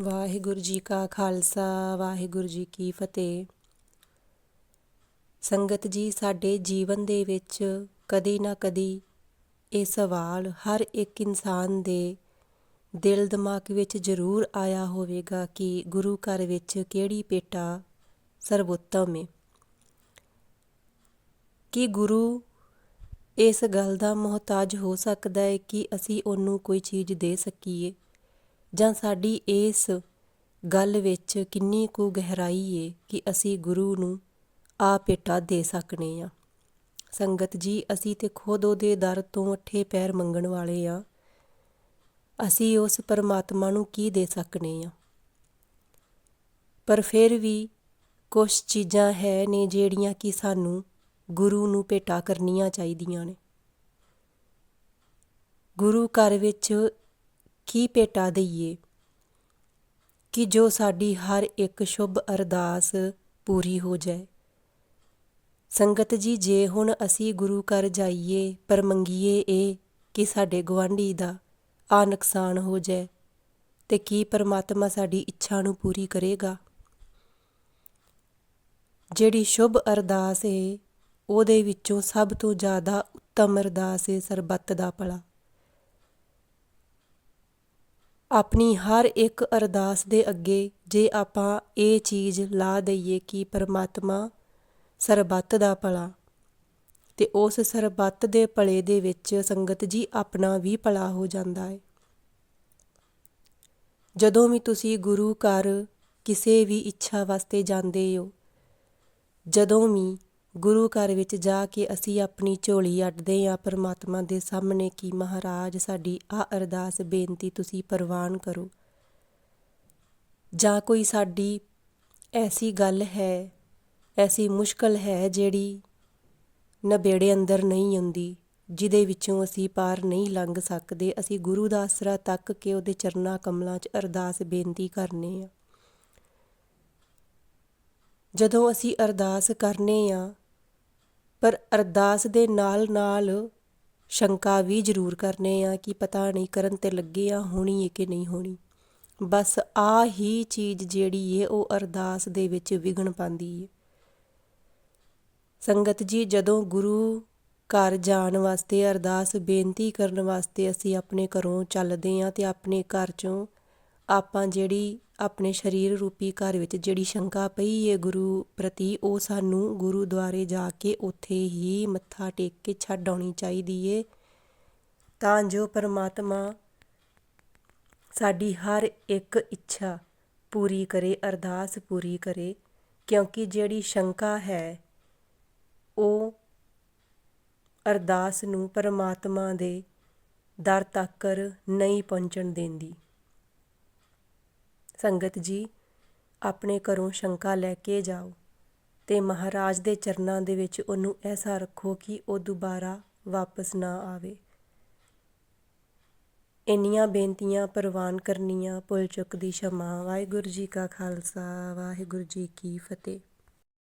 ਵਾਹਿਗੁਰੂ ਜੀ ਕਾ ਖਾਲਸਾ, ਵਾਹਿਗੁਰੂ ਜੀ ਕੀ ਫਤਿਹ। ਸੰਗਤ ਜੀ, ਸਾਡੇ ਜੀਵਨ ਦੇ ਵਿੱਚ ਕਦੀ ਨਾ ਕਦੀ ਇਹ ਸਵਾਲ ਹਰ ਇੱਕ ਇਨਸਾਨ ਦੇ ਦਿਲ ਦਿਮਾਗ ਵਿੱਚ ਜ਼ਰੂਰ ਆਇਆ ਹੋਵੇਗਾ ਕਿ ਗੁਰੂ ਘਰ ਵਿੱਚ ਕਿਹੜੀ ਪੇਟਾ ਸਰਵੋਤਮ ਹੈ ਕਿ ਗੁਰੂ ਇਸ ਗੱਲ ਦਾ ਮੁਹਤਾਜ ਹੋ ਸਕਦਾ ਹੈ ਕਿ ਅਸੀਂ ਉਹਨੂੰ ਕੋਈ ਚੀਜ਼ ਦੇ ਸਕੀਏ? ਜਾਂ ਸਾਡੀ ਇਸ ਗੱਲ ਵਿੱਚ ਕਿੰਨੀ ਕੁ ਗਹਿਰਾਈ ਏ ਕਿ ਅਸੀਂ ਗੁਰੂ ਨੂੰ ਆ ਭੇਟਾ ਦੇ ਸਕਨੇ ਆ। ਸੰਗਤ ਜੀ, ਅਸੀਂ ਤੇ ਖੁਦ ਉਹਦੇ ਦਰ ਤੋਂ ਅੱਠੇ ਪੈਰ ਮੰਗਣ ਵਾਲੇ ਆ। ਅਸੀਂ ਉਸ ਪਰਮਾਤਮਾ ਨੂੰ ਕੀ ਦੇ ਸਕਨੇ ਆ? ਪਰ ਫਿਰ ਵੀ ਕੁਝ ਚੀਜ਼ਾਂ ਹੈ ਨੇ ਜਿਹੜੀਆਂ ਕਿ ਸਾਨੂੰ ਗੁਰੂ ਨੂੰ ਭੇਟਾ ਕਰਨੀਆਂ ਚਾਹੀਦੀਆਂ ਨੇ। ਗੁਰੂ ਘਰ ਵਿੱਚ ਕੀ ਭੇਟਾ ਦਈਏ? ਕਿ ਜੋ ਸਾਡੀ ਹਰ ਇੱਕ ਸ਼ੁਭ ਅਰਦਾਸ ਪੂਰੀ ਹੋ ਜਾਏ। ਸੰਗਤ ਜੀ, ਜੇ ਹੁਣ ਅਸੀਂ ਗੁਰੂ ਘਰ ਜਾਈਏ, ਪਰ ਮੰਗੀਏ ਇਹ ਕਿ ਸਾਡੇ ਗਵਾਂਢੀ ਦਾ ਆ ਨੁਕਸਾਨ ਹੋ ਜਾਏ, ਤੇ ਕੀ ਪਰਮਾਤਮਾ ਸਾਡੀ ਇੱਛਾ ਨੂੰ ਪੂਰੀ ਕਰੇਗਾ? ਜਿਹੜੀ ਸ਼ੁਭ ਅਰਦਾਸ ਹੈ ਉਹਦੇ ਵਿੱਚੋਂ ਸਭ ਤੋਂ ਜ਼ਿਆਦਾ ਉੱਤਮ ਅਰਦਾਸ ਹੈ ਸਰਬੱਤ ਦਾ ਭਲਾ। ਆਪਣੀ ਹਰ ਇੱਕ ਅਰਦਾਸ ਦੇ ਅੱਗੇ ਜੇ ਆਪਾਂ ਇਹ ਚੀਜ਼ ਲਾ ਦਈਏ ਕਿ ਪਰਮਾਤਮਾ ਸਰਬੱਤ ਦਾ ਭਲਾ ਤੇ ਉਸ ਸਰਬੱਤ ਦੇ ਭਲੇ ਦੇ ਵਿੱਚ ਸੰਗਤ ਜੀ ਆਪਣਾ ਵੀ ਭਲਾ ਹੋ ਜਾਂਦਾ ਹੈ। ਜਦੋਂ ਵੀ ਤੁਸੀਂ ਗੁਰੂ ਘਰ ਕਿਸੇ ਵੀ ਇੱਛਾ ਵਾਸਤੇ ਜਾਂਦੇ ਹੋ, ਜਦੋਂ ਵੀ ਗੁਰੂ ਘਰ ਵਿੱਚ ਜਾ ਕੇ ਅਸੀਂ ਆਪਣੀ ਝੋਲੀ ਅੱਡਦੇ ਹਾਂ, ਪਰਮਾਤਮਾ ਦੇ ਸਾਹਮਣੇ ਕਿ ਮਹਾਰਾਜ ਸਾਡੀ ਆ ਅਰਦਾਸ ਬੇਨਤੀ ਤੁਸੀਂ ਪ੍ਰਵਾਨ ਕਰੋ। ਜਾਂ ਕੋਈ ਸਾਡੀ ਐਸੀ ਗੱਲ ਹੈ, ਐਸੀ ਮੁਸ਼ਕਲ ਹੈ ਜਿਹੜੀ ਨਬੇੜੇ ਅੰਦਰ ਨਹੀਂ ਆਉਂਦੀ, ਜਿਹਦੇ ਵਿੱਚੋਂ ਅਸੀਂ ਪਾਰ ਨਹੀਂ ਲੰਘ ਸਕਦੇ, ਅਸੀਂ ਗੁਰੂ ਦਾ ਆਸਰਾ ਤੱਕ ਕੇ ਉਹਦੇ ਚਰਨਾ ਕਮਲਾਂ 'ਚ ਅਰਦਾਸ ਬੇਨਤੀ ਕਰਨੇ ਆ। ਜਦੋਂ ਅਸੀਂ ਅਰਦਾਸ ਕਰਨੇ ਆ ਪਰ ਅਰਦਾਸ ਦੇ ਨਾਲ ਨਾਲ ਸ਼ੰਕਾ ਵੀ ਜ਼ਰੂਰ ਕਰਨੇ ਆ ਕਿ ਪਤਾ ਨਹੀਂ ਕਰਨ ਤੇ ਲੱਗੇ ਆ, ਹੋਣੀ ਹੈ ਕਿ ਨਹੀਂ ਹੋਣੀ। ਬਸ ਆ ਹੀ ਚੀਜ਼ ਜਿਹੜੀ ਏ, ਉਹ ਅਰਦਾਸ ਦੇ ਵਿੱਚ ਵਿਗਣ ਪਾਉਂਦੀ ਏ। ਸੰਗਤ ਜੀ, ਜਦੋਂ ਗੁਰੂ ਘਰ ਜਾਣ ਵਾਸਤੇ, ਅਰਦਾਸ ਬੇਨਤੀ ਕਰਨ ਵਾਸਤੇ ਅਸੀਂ ਆਪਣੇ ਘਰੋਂ ਚੱਲਦੇ ਆਂ ਤੇ ਆਪਣੇ ਘਰ ਚੋਂ ਆਪਾਂ ਜਿਹੜੀ ਆਪਣੇ ਸਰੀਰ ਰੂਪੀ ਘਰ ਵਿੱਚ ਜਿਹੜੀ ਸ਼ੰਕਾ ਪਈ ਹੈ ਗੁਰੂ ਪ੍ਰਤੀ, ਉਹ ਸਾਨੂੰ ਗੁਰੂਦੁਆਰੇ ਜਾ ਕੇ ਉੱਥੇ ਹੀ ਮੱਥਾ ਟੇਕ ਕੇ ਛੱਡ ਆਉਣੀ ਚਾਹੀਦੀ ਏ। ਤਾਂ ਜੋ ਪਰਮਾਤਮਾ ਸਾਡੀ ਹਰ ਇੱਕ ਇੱਛਾ ਪੂਰੀ ਕਰੇ, ਅਰਦਾਸ ਪੂਰੀ ਕਰੇ, ਕਿਉਂਕਿ ਜਿਹੜੀ ਸ਼ੰਕਾ ਹੈ, ਉਹ ਅਰਦਾਸ ਨੂੰ ਪਰਮਾਤਮਾ ਦੇ ਦਰ ਤੱਕ ਨਹੀਂ ਪਹੁੰਚਣ ਦਿੰਦੀ। ਸੰਗਤ ਜੀ, ਆਪਣੇ ਘਰੋਂ ਸ਼ੰਕਾ ਲੈ ਕੇ ਜਾਓ ਤੇ ਮਹਾਰਾਜ ਦੇ ਚਰਨਾਂ ਦੇ ਵਿੱਚ ਉਹਨੂੰ ਐਸਾ ਰੱਖੋ ਕਿ ਉਹ ਦੁਬਾਰਾ ਵਾਪਸ ਨਾ ਆਵੇ। ਇੰਨੀਆਂ ਬੇਨਤੀਆਂ ਪ੍ਰਵਾਨ ਕਰਨੀਆਂ ਭੁੱਲ ਚੁੱਕ ਦੀ ਸ਼ਮਾ। ਵਾਹਿਗੁਰੂ ਜੀ ਕਾ ਖਾਲਸਾ, ਵਾਹਿਗੁਰੂ ਜੀ ਕੀ ਫਤਿਹ।